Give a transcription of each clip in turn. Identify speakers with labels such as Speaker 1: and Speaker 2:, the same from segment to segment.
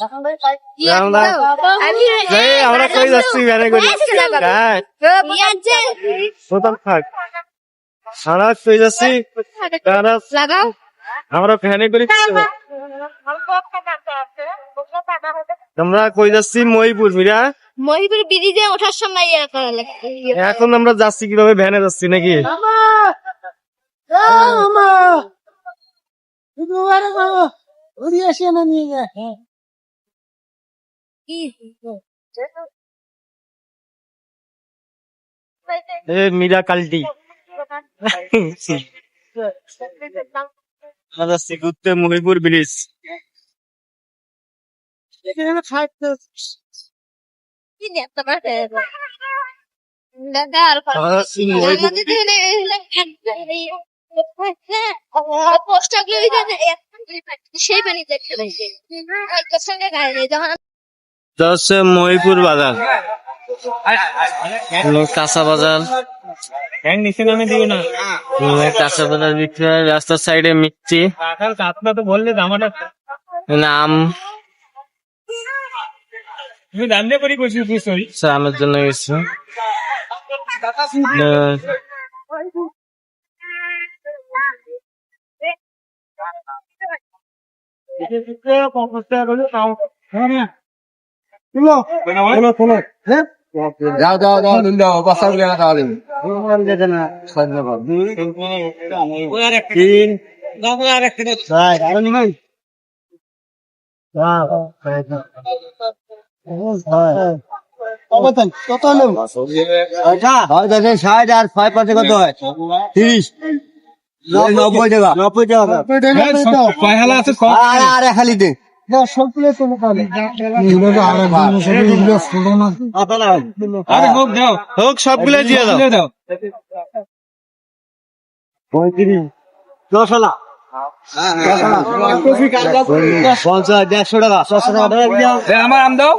Speaker 1: আমরা এই, কই যাচ্ছি? ভ্যানে করে। হ্যাঁ। প্রথম থাক। আমরা কই যাচ্ছি? আমরা ভ্যানে করে। আমরা কই যাচ্ছি? মহিপুর মিরা।
Speaker 2: মহিপুর ব্রিজে ওঠার সময় ইয়ে
Speaker 1: এখন আমরা যাচ্ছি কীভাবে? ভ্যানে যাচ্ছি নাকি?
Speaker 2: কি
Speaker 1: এ মীরা কালটি। যাচ্ছি ঘুরতে মহিপুর ব্রিজ
Speaker 2: সেই পানি দেখতে সঙ্গে গায়ে নেই যখন
Speaker 1: যাচ্ছে মহিপুর বাজার। কাঁচা বাজার।
Speaker 3: নিচে নামে দিও না।
Speaker 1: হলো কাঁচা বাজার বিক্রি হয় রাস্তার সাইডে মিষ্টি।
Speaker 3: তো বললে
Speaker 1: নাম।
Speaker 3: কইছি তুই সরি
Speaker 1: চালানোর জন্য গেছে
Speaker 4: যাও যাও যাও নিন দাও বাসা গুলো না তাহলে
Speaker 1: তিন
Speaker 3: আর
Speaker 4: ষাট ছয় পাঁচে কত হয়? তিরিশ। নব্বই টাকা। নব্বই টাকা। খালি দে। দেড়শো টাকা ছশো টাকা
Speaker 3: আমার আম দাও।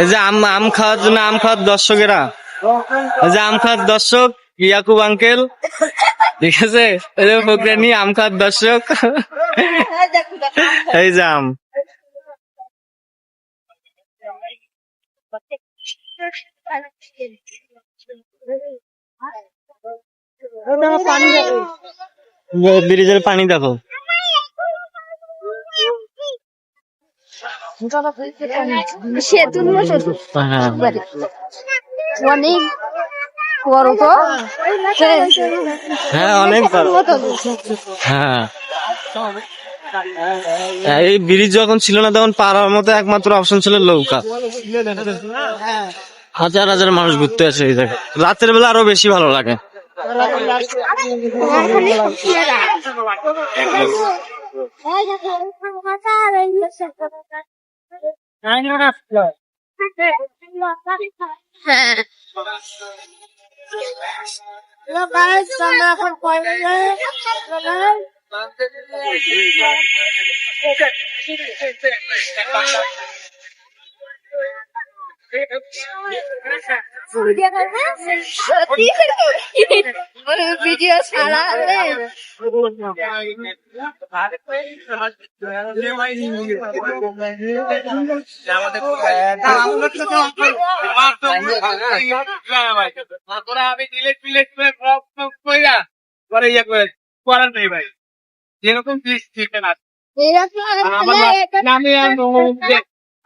Speaker 1: এই যে আম আম খাওয়ার জন্য আম খাওয়ার দর্শকেরা। এই যে আম খাওয়ার দর্শক ইয়াকুব আঙ্কেল। ঠিক আছে? প্রক্রিয়া নিয়ে দর্শক। এই যে আম। ব্রিজের পানি দেখো।
Speaker 2: সেতুর
Speaker 1: হ্যাঁ।
Speaker 2: অনেক বড় তো
Speaker 1: হ্যাঁ অনেক হ্যাঁ। এই ব্রিজ যখন ছিল না তখন পাড়ার মতো একমাত্র অপশন ছিল নৌকা। হাজার হাজার মানুষ ঘুরতে আসে এই জায়গায়। রাতের বেলা আরও বেশি ভালো লাগে।
Speaker 2: হ্যাঁ। 老板
Speaker 4: 老板怎
Speaker 2: 么会
Speaker 4: 坏了呢老板
Speaker 2: ভিডিও ছাড়া
Speaker 3: আমি ডিলেট ফিলেট করে সব সব কইরা পরে ইয়ে করে করার নেই ভাই যেরকম ফিস ঠিক না আমি আর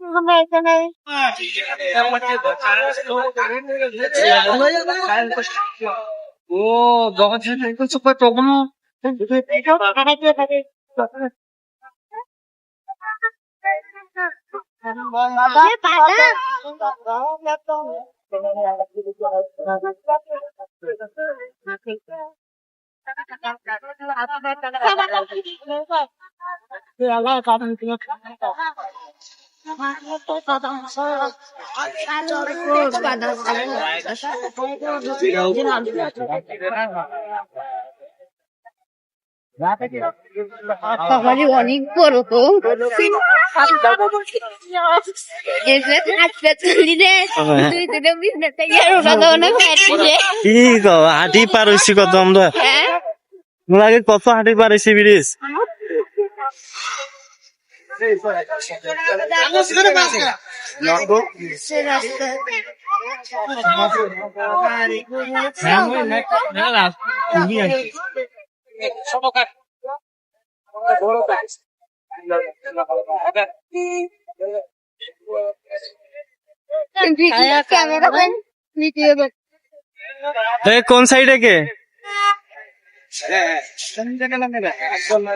Speaker 2: বেলুন বিশাল আসবে এইবারে বলে দাদু আছে তার উপাস হ্যাঁ অধিক
Speaker 3: ও যখন করছ তখন
Speaker 2: বাবারে অনেক বড় তো এসে থাকতে চলি রে তুই তো বিজনেস থেকে ওটা তো
Speaker 1: কি কো হাঁটি পার হইছি কত? আমরা আগে কত হাঁটি পার হইছি ব্রিজ
Speaker 2: সে রাস্তা ক্যামেরা ভিডিও
Speaker 1: এ কোন সাইডে কে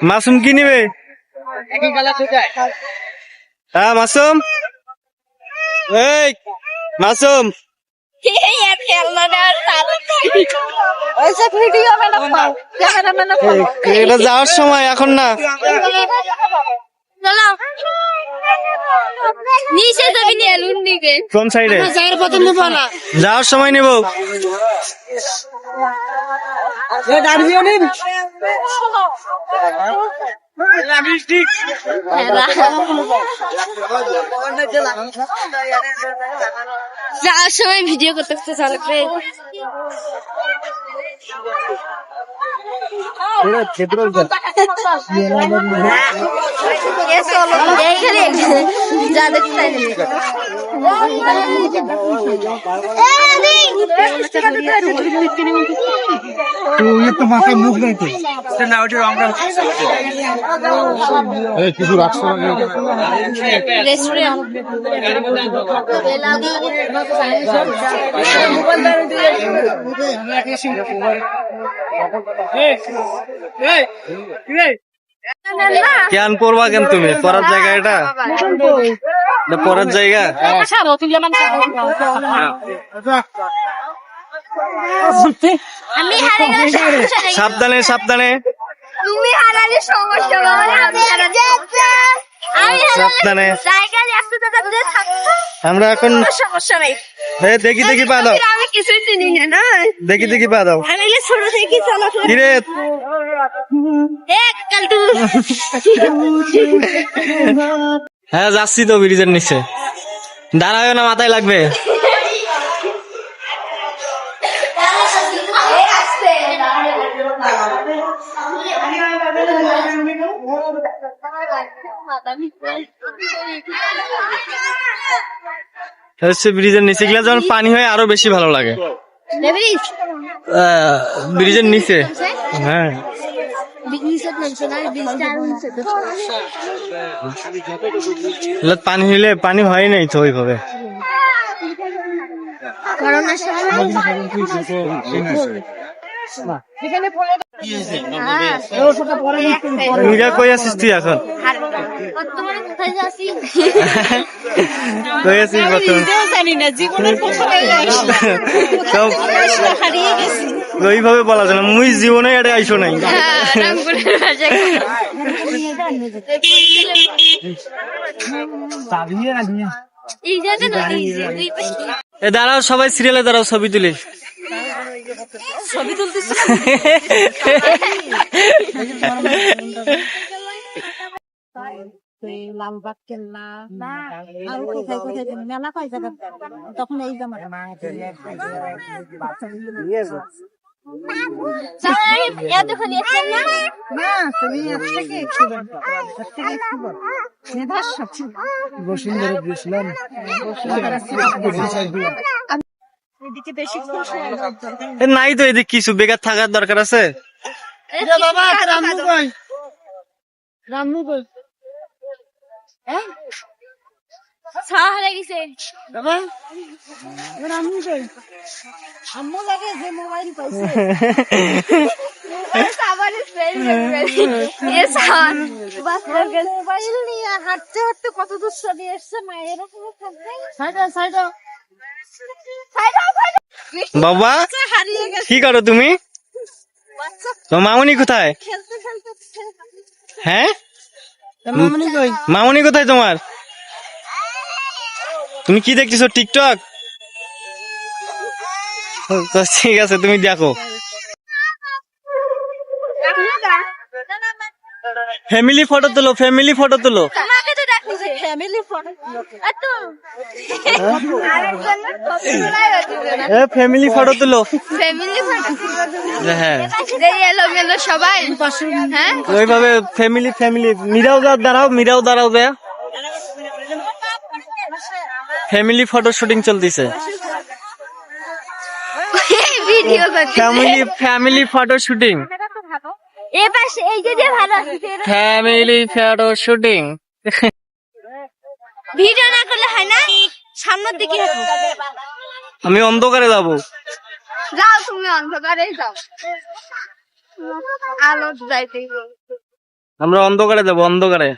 Speaker 1: মাসুম কি নিবে? হ্যাঁ? মাসুম? এই মাসুম?
Speaker 2: এই আর খেলনা আর তার ওইসব ভিডিও বানাও ক্যামেরাম্যান
Speaker 1: এ- এটা যাওয়ার সময় এখন না। কোন সাইডে?
Speaker 2: যাওয়ার নেব।
Speaker 1: সময় নেব
Speaker 2: যাওয়ার সময় ভিডিও করতে করতে চালক রে এইখানে যা দেখতে
Speaker 3: না ওটা রংটা
Speaker 2: রেস্টুরেন্ট
Speaker 1: কেন পড়বা কেন তুমি? পড়ার জায়গা এটা? পড়ার জায়গা? সাবধানে সাবধানে।
Speaker 2: তুমি হারালে সমস্যা থাকতো
Speaker 1: আমরা এখন
Speaker 2: সমস্যা নেই।
Speaker 1: এ, দেখি দেখি পা দাও
Speaker 2: আমি কিছুই চিনি না না।
Speaker 1: দেখি দেখি পা দাও
Speaker 2: আমি এগুলো ছোট থেকে চলা
Speaker 1: কিরে?
Speaker 2: এক কালটু।
Speaker 1: হ্যাঁ যাচ্ছি তো ব্রিজের নিচে। দাঁড়াবে না মাথায় লাগবে। হচ্ছে ব্রিজের নিচে গেলে যখন পানি হয় আরও বেশি ভালো লাগে। আহ, ব্রিজের নিচে। হ্যাঁ। পানি হইলে পানি হয় নাই তো ওইভাবে।
Speaker 2: করোনার সময়
Speaker 1: তুই কই আছিস তুই এখন?
Speaker 2: বর্তমানে কোথায় যাচ্ছি?
Speaker 1: কই আছিস
Speaker 2: জানি না জীবনের হারিয়ে গেছি।
Speaker 1: ওইভাবে বলা যায় না মুই জীবনে এটা আইসো নাই। দাঁড়াও সবাই সিরিয়ালে দাঁড়াও ছবি তুলি।
Speaker 2: ছবি তুলতেছি।
Speaker 5: লালবাগ কেল্লা আর কোথায় কোথায় মেলা জায়গা? তখন এই জামা। বসুন্ধরা ছিল।
Speaker 1: নাই তো এদিক কিছু বেকার থাকার দরকার আছে?
Speaker 5: হাঁটতে হাঁটতে কত দূর চলে এসছে মায়ের
Speaker 1: বাবা কি করো তুমি মামুনি কোথায়
Speaker 5: খেলতে খেলতে
Speaker 1: হ্যাঁ
Speaker 2: মামনি
Speaker 1: কোথায় তোমার তুমি কি দেখতেছো টিকটক ঠিক আছে তুমি দেখো ফ্যামিলি ফটো তুলো ফ্যামিলি ফটো তুলো
Speaker 5: ফ্যামিলি ফটো
Speaker 1: ফ্যামিলি তুলো।
Speaker 2: ফ্যামিলি ফটো
Speaker 1: হ্যাঁ।
Speaker 2: এলো মেলো সবাই। হ্যাঁ?
Speaker 1: ওইভাবে ফ্যামিলি ফ্যামিলি। মিরাও দাঁড়াও মিরাও দাঁড়াও যা ফ্যামিলি ফটো শুটিং চলতেছে। Family family photo shooting. Family photo shooting.
Speaker 2: Video না করলে হয় না? সামনের দিকে
Speaker 1: আমি অন্ধকারে যাব।
Speaker 2: যাও তুমি অন্ধকারে যাও। আলো যাইতে
Speaker 1: আমরা অন্ধকারে যাব অন্ধকারে।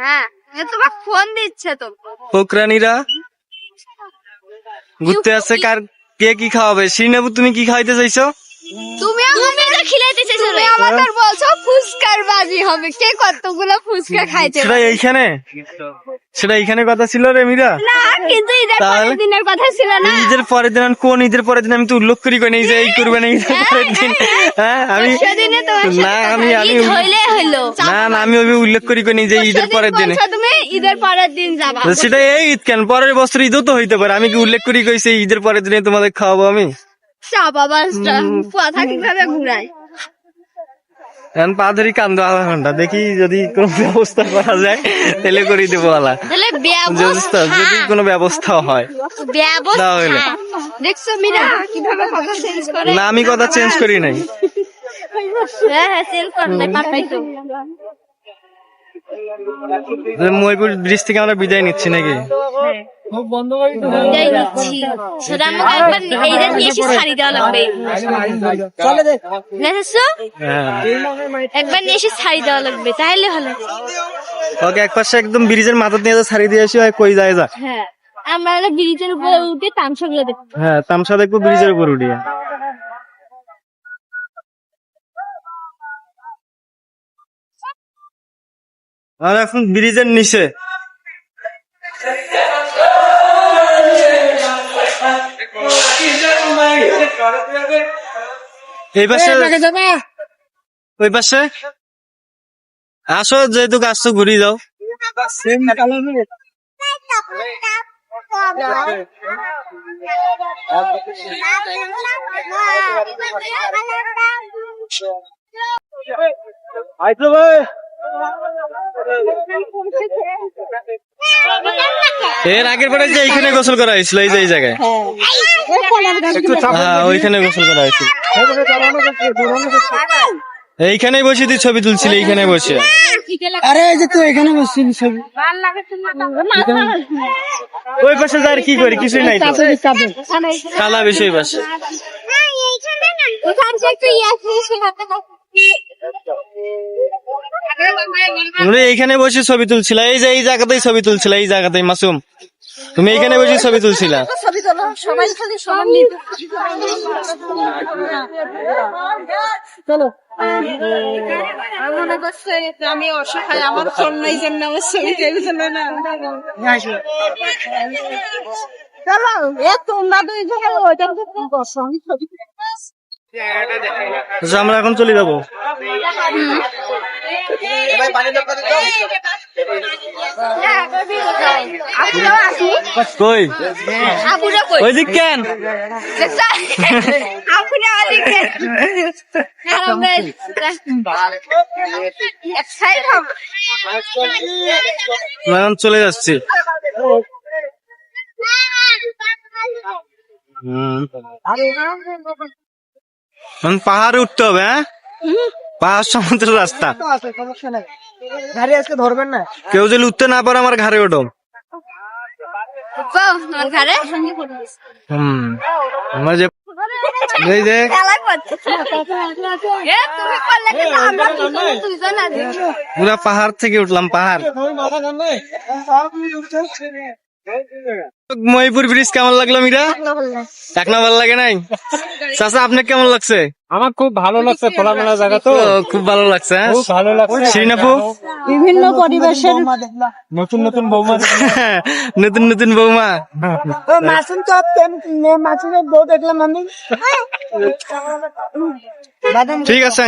Speaker 2: হ্যাঁ এ তোমার ফোন দিচ্ছে তো।
Speaker 1: পোকরানিরা ঘুরতে আসছে কার? কে কি খাওয়াবে? শ্রীনাবু তুমি কি খাইতে চাইছো?
Speaker 2: তুমি আমাকে তো খিলাইতে চাইছো তুমি আমাদের বলছো ফুচকার বাজি হবে। কে কতগুলো ফুচকা খাইছে?
Speaker 1: সেটা এইখানে? সেটা এইখানে কথা ছিল রে মীরা?
Speaker 2: না কিন্তু ঈদের পরের দিনের কথা ছিল না।
Speaker 1: ঈদের পরের দিন আমি কোন ঈদের পরের দিন আমি তো উল্লেখ করি কোন এই যে এই করবে না ঈদের পরের দিন হ্যাঁ আমি না আমি আমি
Speaker 2: হইলে হইল।
Speaker 1: না না আমি ওই উল্লেখ করি কোন যে ঈদের পরের দিনে।
Speaker 2: বলছো তুমি ঈদের পরের দিন যাবা।
Speaker 1: সেটা এই ঈদ কেন? পরের বছর ঈদও তো হইতে পারে। আমি কি উল্লেখ করি কইছি ঈদের পরের দিনে তোমাদের খাওয়াবো আমি?
Speaker 2: চা বাবা কথা কীভাবে ঘুরায়?
Speaker 1: এখন পা ধরি কান্দ আধা ঘণ্টা। দেখি যদি কোনো ব্যবস্থা করা যায় তাহলে করে দেবো আলা। ব্যবস্থা যদি কোনো ব্যবস্থা হয়। তাহলে।
Speaker 2: দেখছ মীরা? কীভাবে কথা চেঞ্জ করে?
Speaker 1: না আমি কথা চেঞ্জ করি নাই।
Speaker 2: হ্যাঁ হ্যাঁ চেঞ্জ করলে
Speaker 1: যে ময়ূর ব্রিজ থেকে আমরা বিদায় নিচ্ছি নাকি?
Speaker 2: বিদায় নিচ্ছি। সেটা আমাকে একবার এইটা নিয়ে এসে শাড়ি দেওয়া লাগবে। দেখেছ একবার নিয়ে এসে শাড়ি দেওয়া লাগবে তাহলে ভালো।
Speaker 1: ওকে এক পাশে একদম ব্রিজের মাথা দিয়ে যা ছাড়িয়ে দিয়ে আসি কই যায় যা।
Speaker 2: হ্যাঁ আমরা ব্রিজের উপরে উঠে তামসাগুলো দেখব
Speaker 1: হ্যাঁ তামসা দেখব ব্রিজের উপর উঠিয়ে। আর এখন ব্রিজের নিচে। এই পাশে ওই পাশে। আসো যেহেতু আসছো ঘুরি যাও। আইতো ভাই। এর আগের বারে যে এইখানে গোসল করা হয়েছিল এই যে এই জায়গায়। হ্যাঁ ওইখানে গোসল করা হয়েছিল। এইখানেই বসে তুই ছবি তুলছিলি এইখানে বসে।
Speaker 4: আরে এই যে তুই এখানে বসছিস ছবি।
Speaker 1: ওই পাশে যার কি করি? কিছুই নাই কালা বেশি ওই পাশে। তুমি এইখানে বসে ছবি তুলছিলা, এই যে এই জায়গাতেই ছবি তুলছিলা, এই জায়গাতেই, মাসুম। তুমি এইখানে বসে ছবি তুলছিলা।
Speaker 5: আমি অসহায়, আমার ফোন নাই জন্য আমার ছবি তুলছিল না চলো, এ তোমরা দুইজনে, ওইটা বসো আমি ছবি
Speaker 1: আমরা এখন চলে যাব। কই? ওই দিক কেন চলে যাচ্ছি। এখন পাহাড়ে উঠতে হবে হ্যাঁ? পাহাড় সমুদ্র রাস্তা।
Speaker 5: সমস্যা নাই। আজকে ধরবেন না?
Speaker 1: কেউ যদি উঠতে না পারে আমার ঘাড়ে ওঠো। হুম আমার যে এই যে পুরা পাহাড় থেকে উঠলাম পাহাড়। মহিপুর ব্রিজ কেমন লাগল মিরা? এক না ভালো লাগে নাই? চাচা আপনার কেমন লাগছে?
Speaker 3: আমার খুব ভালো লাগছে খোলামেলা জায়গা তো।
Speaker 1: খুব ভালো লাগছে হ্যাঁ?
Speaker 3: ভালো লাগছে।
Speaker 1: শ্রীনাপু?
Speaker 5: বিভিন্ন পরিবেশের
Speaker 3: নতুন নতুন বৌমা
Speaker 1: নতুন নতুন বৌমা।
Speaker 5: মাসুম তো মাসুমের বউ দেখলাম আমি।
Speaker 1: ঠিক আছে